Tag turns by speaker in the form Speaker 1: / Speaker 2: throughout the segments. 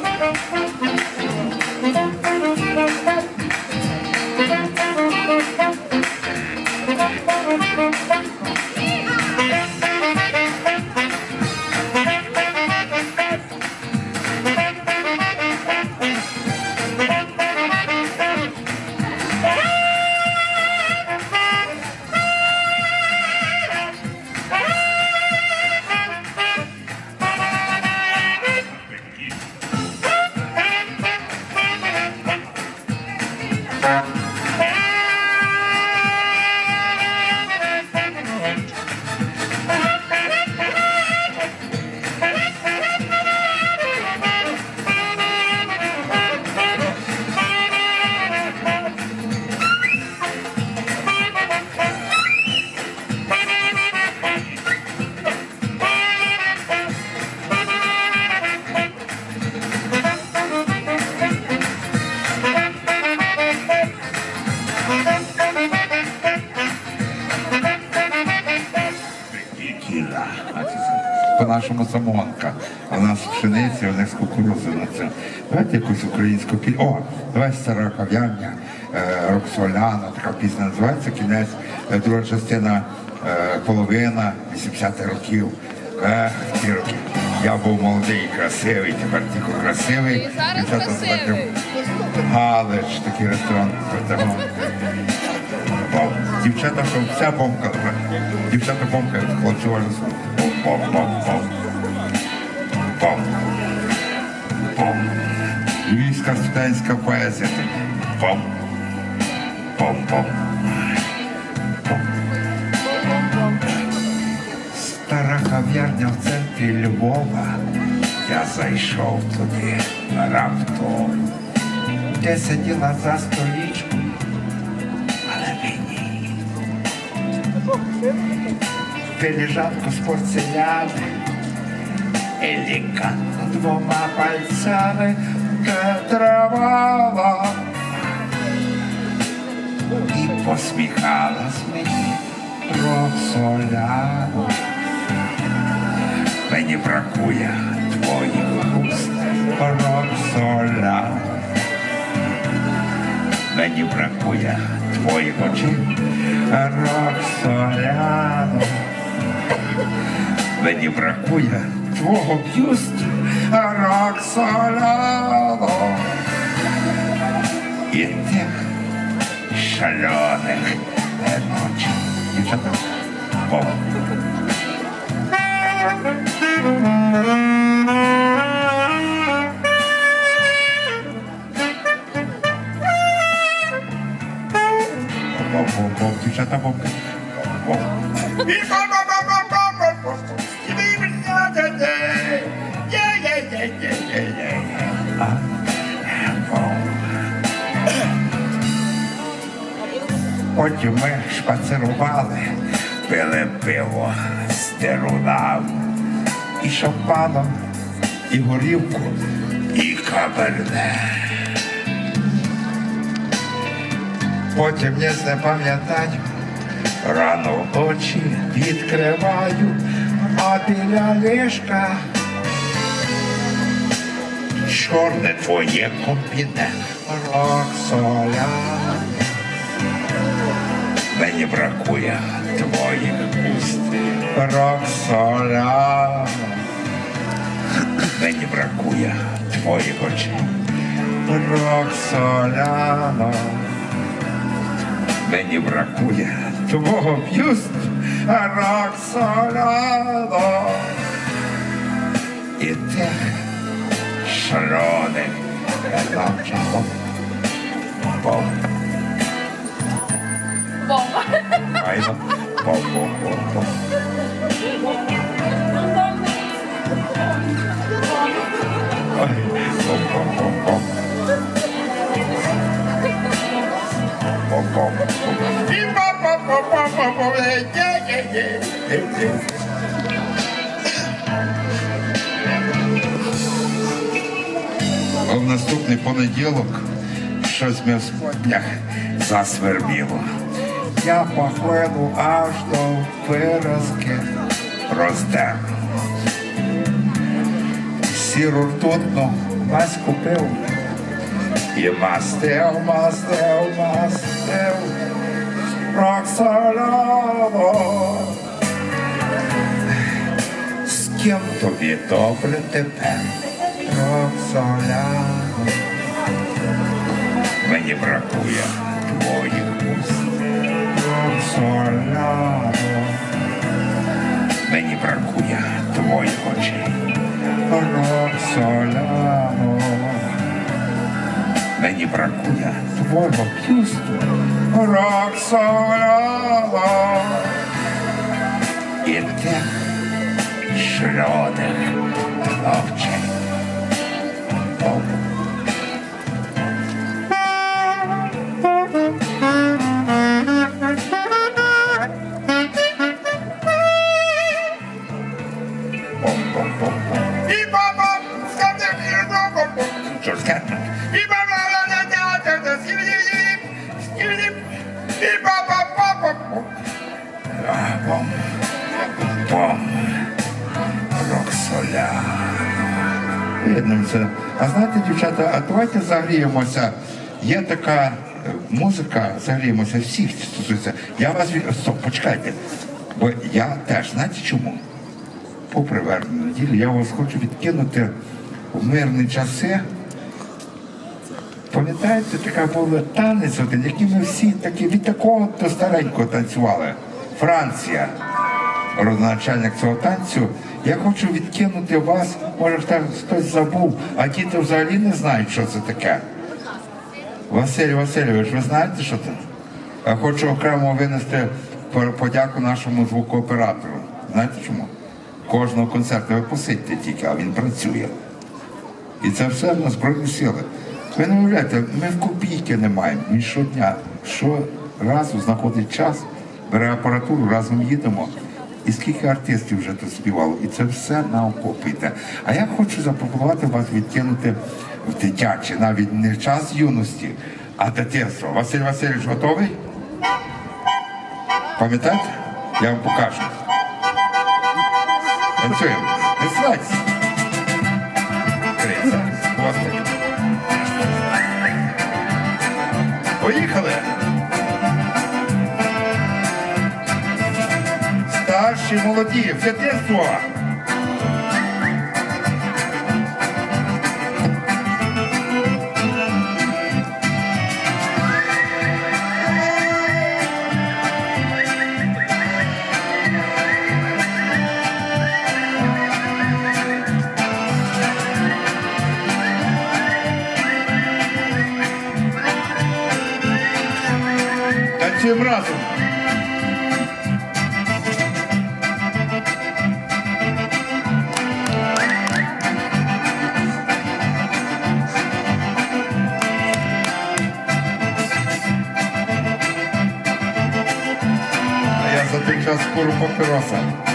Speaker 1: Thank you. Самогонка. А в нас пшениця, у них з кукурузи на це. Давайте якусь українську пісню. О, давай стара кав'ярня, е, Роксоляна, така пісня називається кінець, е, друга частина, е, половина 80-х років. Е, ті роки. Я був молодий і красивий, тепер тільки красивий.
Speaker 2: І зараз красивий.
Speaker 1: Галич, такий ресторан. Дівчата, що вся бомка. Дівчата бомкають, хлопці вальну Бом, Бом. Бом. Львівська студентська поезія. Бом, бом. Стара кав'ярня в центрі Львова. Я зайшов туди раптом. Де сиділа за столічком, але мені. Філіжанку з порцеляни, елегантно двома пальцями тетравала і посміхалась мені Роксоляна. Мені бракує твоїх уст, Роксоляна. Мені бракує твоїх очей, Роксоляно. Мені бракує твого б'юсту, Роксоляно. І тих шальоних ночей. Дівчата. Бом, бом, бом, дівчата, бом. Бом. Потім ми шпацирували, пили пиво з дерунами, і шампаном, і горівку, і каберне. Потім не запам'ятаю, рано очі відкриваю, а біля ліжка чорне твоє комбіне, Роксоля. Мені бракує твоїх уст, Роксоля. Мені бракує твоїх очей, Роксоляно. Мені бракує твого б'юсту, Роксоляно. І тих шароних ламчиком. Бом.
Speaker 2: Бомба.
Speaker 1: Айно. Бом, бом, бом, бом. Ой, бом, бом. І бом, бом, бом, бом, бом, бом. Е, є, є, є. Е, е. А в наступний понеділок щось ми в засвербіло. Я по хвилу аж до виразки роздер. Сіру ртутну мась купив. І мастив, мастив, мастив. Роксоляно. З ким тобі добре тепер? Роксоляно. Мені бракує. Роксоляно. Мені бракує твоїх очей. Роксоляно. Мені бракує твого б'юсту. Роксоляно. І тих шльоних очей. А знаєте, дівчата, а давайте загріємося. Є така е, музика, загріємося, всіх стосується. Я вас. Стоп, почекайте. Бо я теж, знаєте чому? Попри вербну неділю, я вас хочу відкинути в мирні часи. Пам'ятаєте, така була танець один, який ми всі такі від такого до старенького танцювали. Франція, родоначальник цього танцю. Я хочу відкинути вас, може хтось забув, а діти взагалі не знають, що це таке. Василь Васильович, ви знаєте, що це? Я хочу окремо винести подяку нашому звукооператору. Знаєте чому? Кожного концерту ви посидьте тільки, а він працює. І це все на Збройні сили. Ви не уявляєте, ми в копійки не маємо. Він щодня, щоразу знаходить час, бере апаратуру, разом їдемо. І скільки артистів вже тут співало, і це все на окопі йде. А я хочу запропонувати вас відкинути в дитяче, навіть не час юності, а дитинство. Василь Васильович готовий? Пам'ятаєте? Я вам покажу. Танцюємо. Не слайдь. Господи. Поїхали. Старші молоді, в дитинство. Танцюємо разом. Я за той час куру папіроса.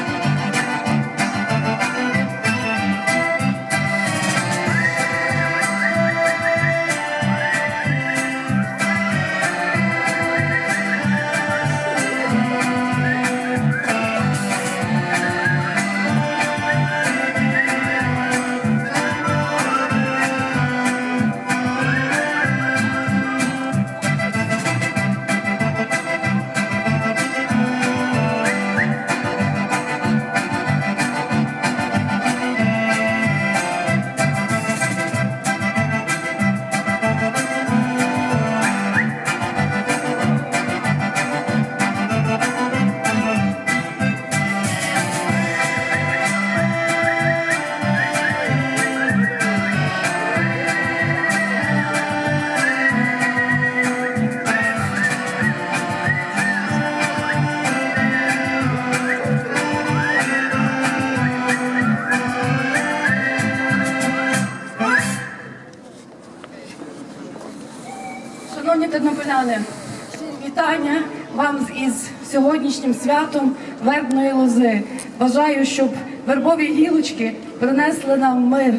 Speaker 2: Сьогоднішнім святом вербної лози. Бажаю, щоб вербові гілочки принесли нам мир,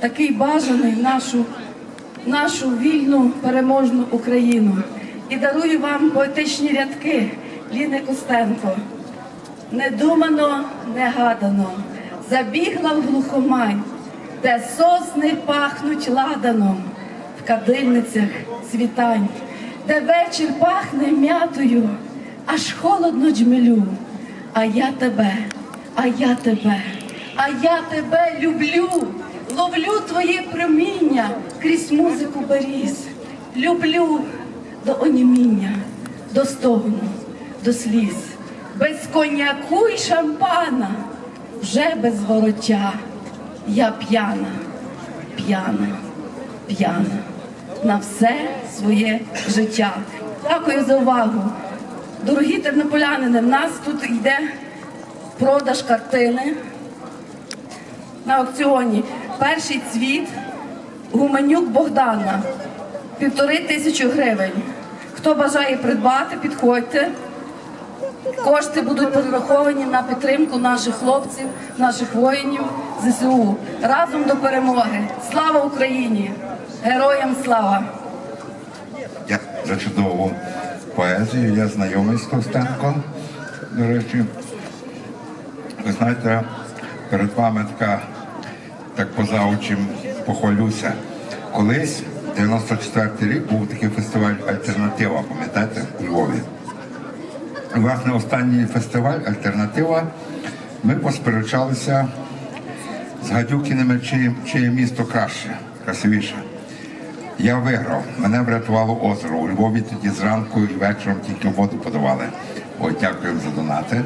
Speaker 2: такий бажаний в нашу, нашу вільну переможну Україну. І дарую вам поетичні рядки Ліни Костенко. Недумано, негадано, забігла в глухомань, де сосни пахнуть ладаном, в кадильницях світань, де вечір пахне м'ятою, аж холодно джмелю. А я тебе, а я тебе, а я тебе люблю, ловлю твоє проміння крізь музику беріз. Люблю до оніміння, до стогону, до сліз, без коньяку й шампана, вже без вороття. Я п'яна, п'яна, п'яна на все своє життя. Дякую за увагу. Дорогі тернополянини, в нас тут йде продаж картини на аукціоні. Перший цвіт Гуменюк Богдана. Півтори тисячі гривень. Хто бажає придбати, підходьте. Кошти будуть перераховані на підтримку наших хлопців, наших воїнів ЗСУ. Разом до перемоги. Слава Україні! Героям слава!
Speaker 1: Я за чудову поезію, я знайомий з Костенком, до речі. Ви знаєте, перед вами така так поза очим похвалюся. Колись, 94-й рік, був такий фестиваль Альтернатива, пам'ятаєте, у Львові. Власне, останній фестиваль Альтернатива. Ми посперечалися з Гадюкіними, чиє, чиє місто краще, красивіше. Я виграв. Мене врятувало озеро. У Львові тоді зранку і вечором тільки воду подавали. Ой, дякуємо за донати.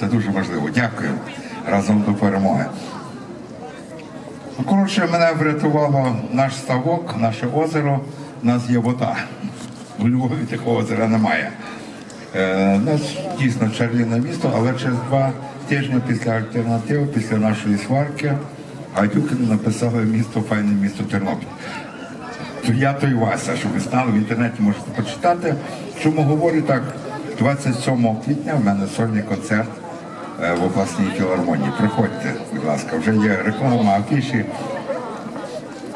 Speaker 1: Це дуже важливо. Дякую. Разом до перемоги. Ну, коротше, мене врятувало наш ставок, наше озеро. У нас є вода. У Львові такого озера немає. Е, у нас дійсно чарівне місто, але через два тижні після альтернативи, після нашої сварки, Гадюкіни написали місто, файне місто Тернопіль. То я той Вася, щоб ви знали, в інтернеті можете почитати. Чому говорю так? 27 квітня в мене сольний концерт е, в обласній філармонії. Приходьте, будь ласка, вже є реклама, афіші.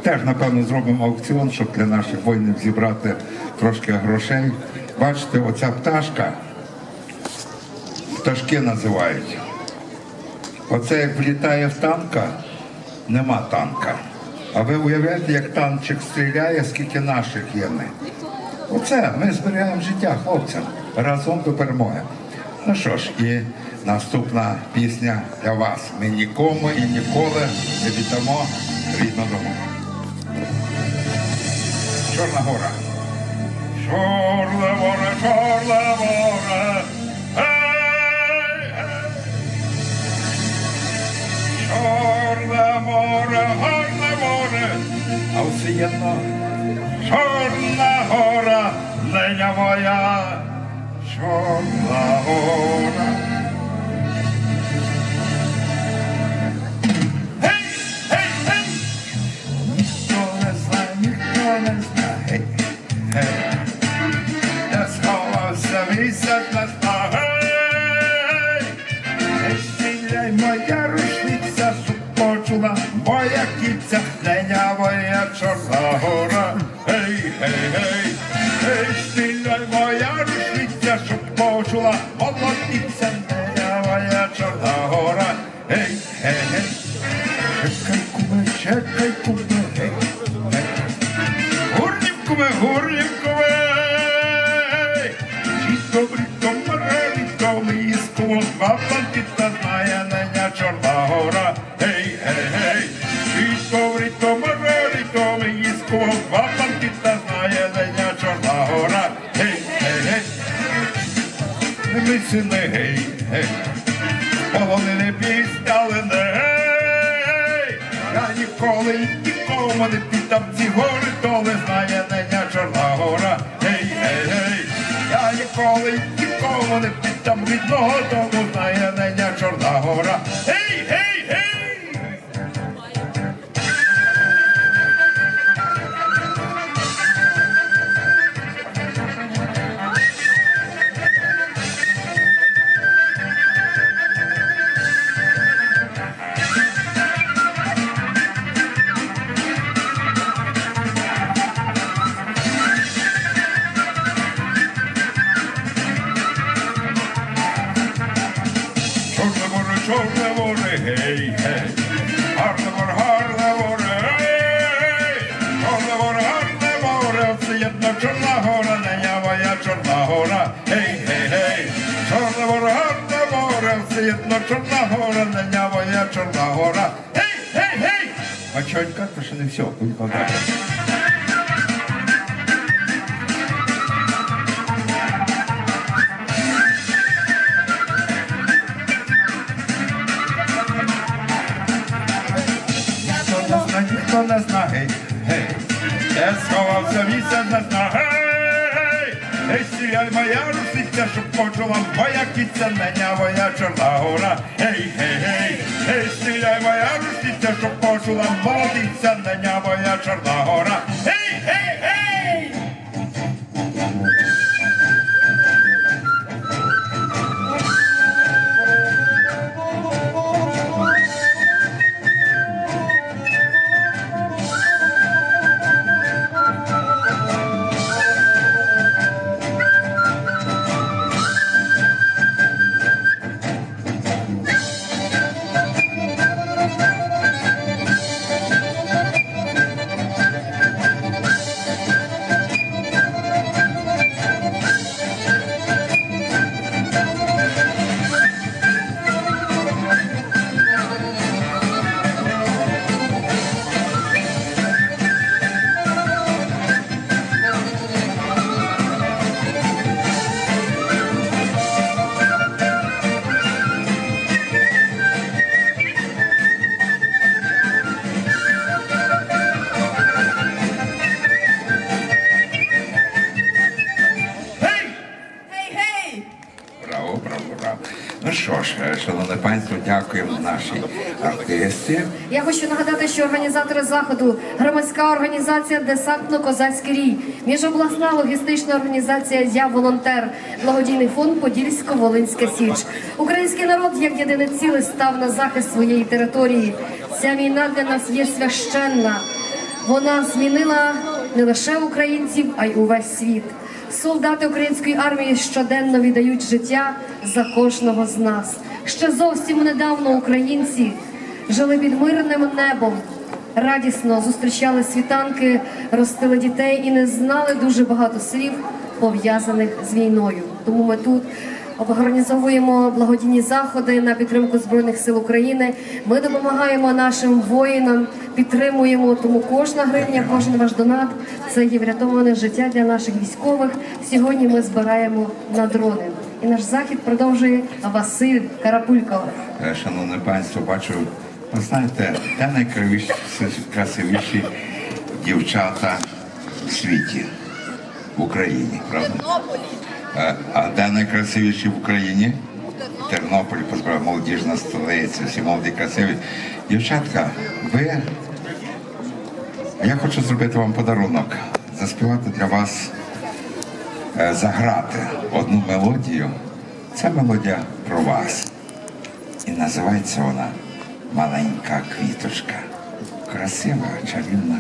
Speaker 1: Теж, напевно, зробимо аукціон, щоб для наших воїнів зібрати трошки грошей. Бачите, оця пташка, пташки називають. Оце як влітає в танка, нема танка. А ви уявляєте, як танчик стріляє, скільки наших є ми. Оце ми зберігаємо життя хлопцям разом до перемоги. Ну що ж, і наступна пісня для вас. Ми нікому і ніколи не віддамо рідну дому. Чорна гора. Чорне море, чорне море. Чорне море, а. Чорна гора, ниня моя, чорна гора. Ніхто не знає, ніхто не знає. Гей, гей. Де сховався місяць на снах. Гей! Стіляй моя рушниця, щоб почула моя неня моя чорна гора. Гей, гей, гей, гей, стіляй моя рушниця, щоб почула молодиця, неня моя чорна гора. Гей, гей, гей, чекай, куме, чекай, куме, гей, гей. Гурнівкове, гурнівкове, чи добрі комари, коли їсково два бандита знає неня Чорна гора. Мисини, гей, гей, полонини пісня, але не гей. Я ніколи нікому не піддам ці гори, то не знає неня Чорна гора. Гей, гей, гей. Я ніколи нікому не піддам рідного дому, знає неня Чорна гора. Гей, Море, чорне море, гей, гей. Гарне море, гарне море, гей. Чорне море, гарне море, все єдно чорна гора, неня моя чорна гора, гей, гей, гей. Чорне море, гарне море, все єдно чорна гора, неня моя чорна гора, гей, гей, гей. А чонька, то ще не все, будь ніхто не зна, гей. Де сховався місяць не зна, гей. Гей, сіяй моя русиця, щоб почула моя кіця, неня моя чорна гора. Гей, гей, гей. Гей, сіяй моя русиця, щоб почула молодиця, неня моя чорна гора. Дякуємо нашій артисті.
Speaker 3: Я хочу нагадати, що організатори заходу громадська організація Десантно-Козацький рій, міжобласна логістична організація Я волонтер, благодійний фонд Подільсько-Волинська Січ. Український народ як єдине ціле став на захист своєї території. Ця війна для нас є священна. Вона змінила не лише українців, а й увесь світ. Солдати української армії щоденно віддають життя за кожного з нас. Ще зовсім недавно українці жили під мирним небом, радісно зустрічали світанки, ростили дітей і не знали дуже багато слів, пов'язаних з війною. Тому ми тут організовуємо благодійні заходи на підтримку збройних сил України. Ми допомагаємо нашим воїнам, підтримуємо. Тому кожна гривня, кожен ваш донат це є врятоване життя для наших військових. Сьогодні ми збираємо на дрони. І наш захід продовжує Василь Карапулько.
Speaker 1: Е, Шановне панство, бачу, ви знаєте, де найкрасивіші дівчата в світі, в Україні, правда? Е, А де найкрасивіші в Україні? В Тернополі, позбрав молодіжна столиця, всі молоді красиві. Дівчатка, ви. Я хочу зробити вам подарунок, заспівати для вас, заграти одну мелодію. Це мелодія про вас. І називається вона Маленька квіточка. Красива, чарівна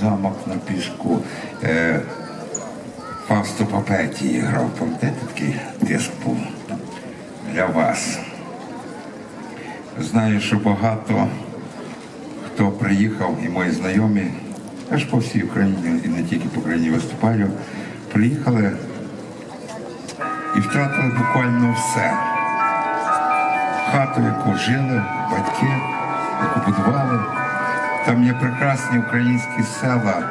Speaker 1: Замок на піску. Е, Фавсто Папеті грав. Пам'ятаєте, такий диск був для вас. Знаю, що багато хто приїхав, і мої знайомі, аж по всій Україні, і не тільки по Україні виступаю, приїхали і втратили буквально все хату, яку жили, батьки, яку будували. Там є прекрасні українські села,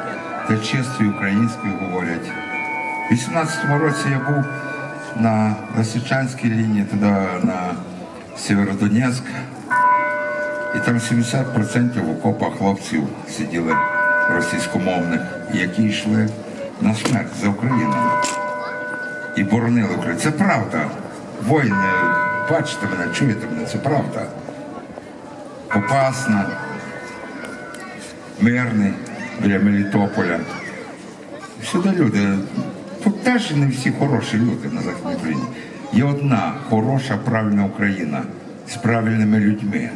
Speaker 1: де чистою українською говорять. У 18-му році я був на Лисичанській лінії, туди на Сєвєродонецьк. І там 70% в окопах хлопців сиділи російськомовних, які йшли на смерть за Україну і боронили Україну. Це правда. Воїни, бачите мене, чуєте мене, це правда. Опасна, мирний біля Мелітополя. Сюди люди. Тут теж не всі хороші люди на Західній Україні. Є одна хороша, правильна Україна з правильними людьми.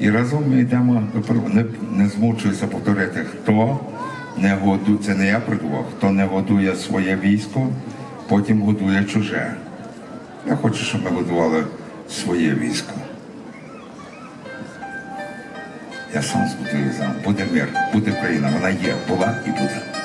Speaker 1: І разом ми йдемо до перемоги. Не, не змучуюся повторити, хто не годує, це не я придумав, хто не годує своє військо, потім годує чуже. Я хочу, щоб ми годували своє військо. Я сам з за буде мир, буде Україна. Вона є, була і буде.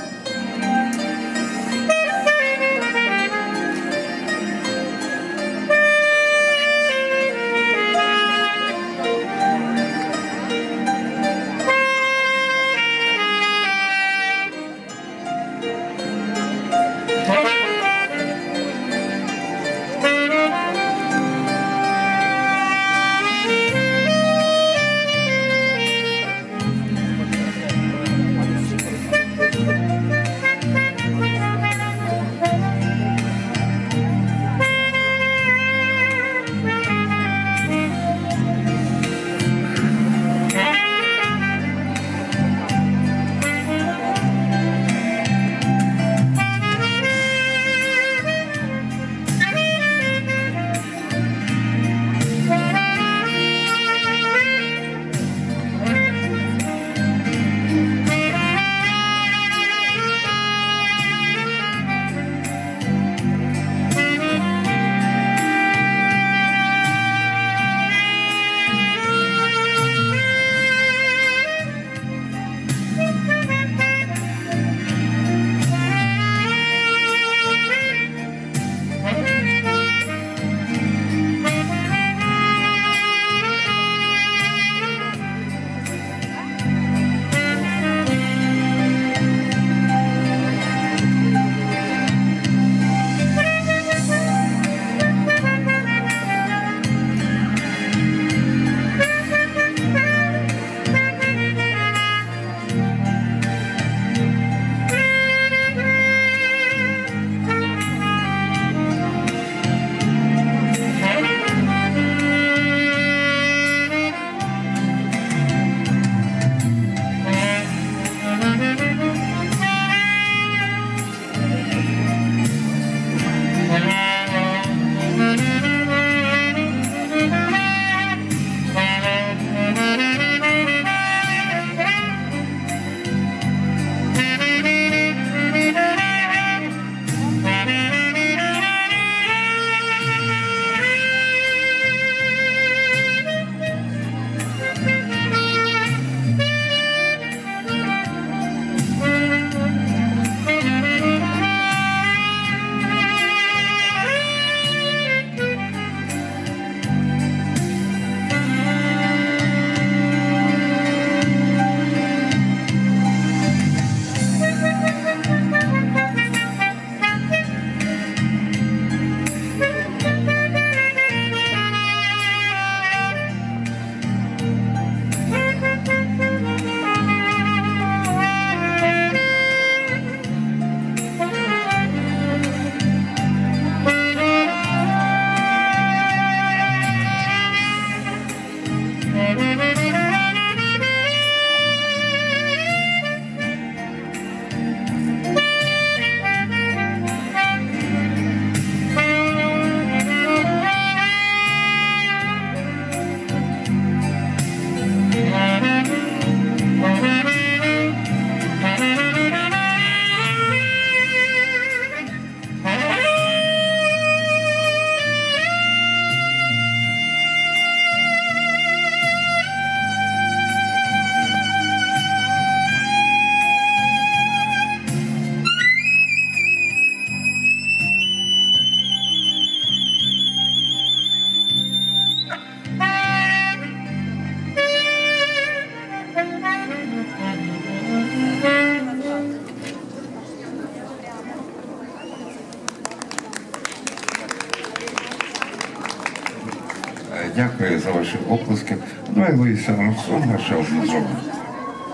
Speaker 1: Дякую за ваші оплески. Давай Луїса Армстронга ще одну зробимо.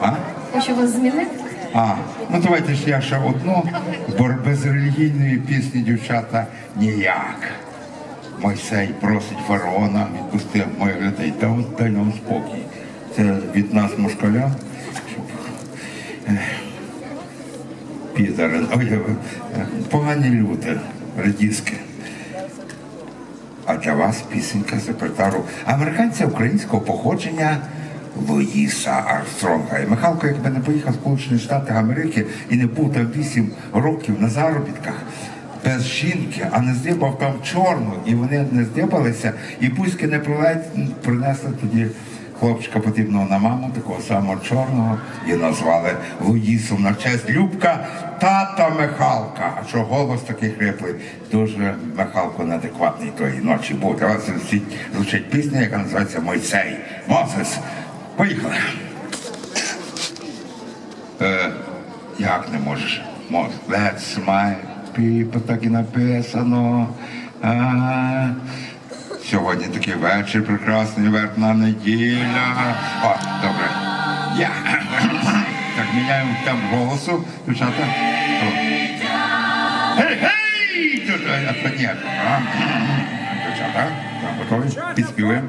Speaker 1: А?
Speaker 3: Хочу вас змінити.
Speaker 1: А, ну давайте ж я ще одну, бо без релігійної пісні дівчата ніяк. Мойсей просить фараона відпусти моїх людей. Та от дай нам спокій. Це від нас москаля. Щоб... Підари, е, погані люди, радіски. Для вас пісенька репертуару американця українського походження Луїса Армстронга. І Михалко, якби не поїхав в Сполучені Штати Америки і не був там 8 років на заробітках без жінки, а не здибав там чорну, і вони не здибалися, і пуськи не принесли тоді хлопчика подібного на маму, такого самого чорного, і назвали Луїсом на честь Любка тата Михалка. А що голос такий хриплий, дуже Михалко неадекватний тої ночі був. Давай звучить, звучить пісня, яка називається Мойсей. Мозес. Поїхали. Е, як не можеш? Мож. Let's my people, так і написано. А, сьогодні такий вечір, прекрасний вербна неділя. О, добре. Я. Так, міняємо темп голосу. Дівчата. О. Гей, гей! Тут, а, а, ні. Дівчата, готові? Підспіваємо.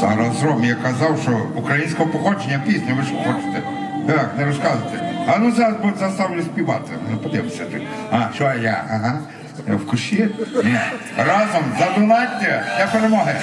Speaker 1: Зараз Ром, я казав, що українського походження пісня, ви що хочете? Так, не розказуйте. А ну зараз заставлю співати. Ну, подивимося. А, що я? Ага. В кущі? Разом Разом донаття для перемоги.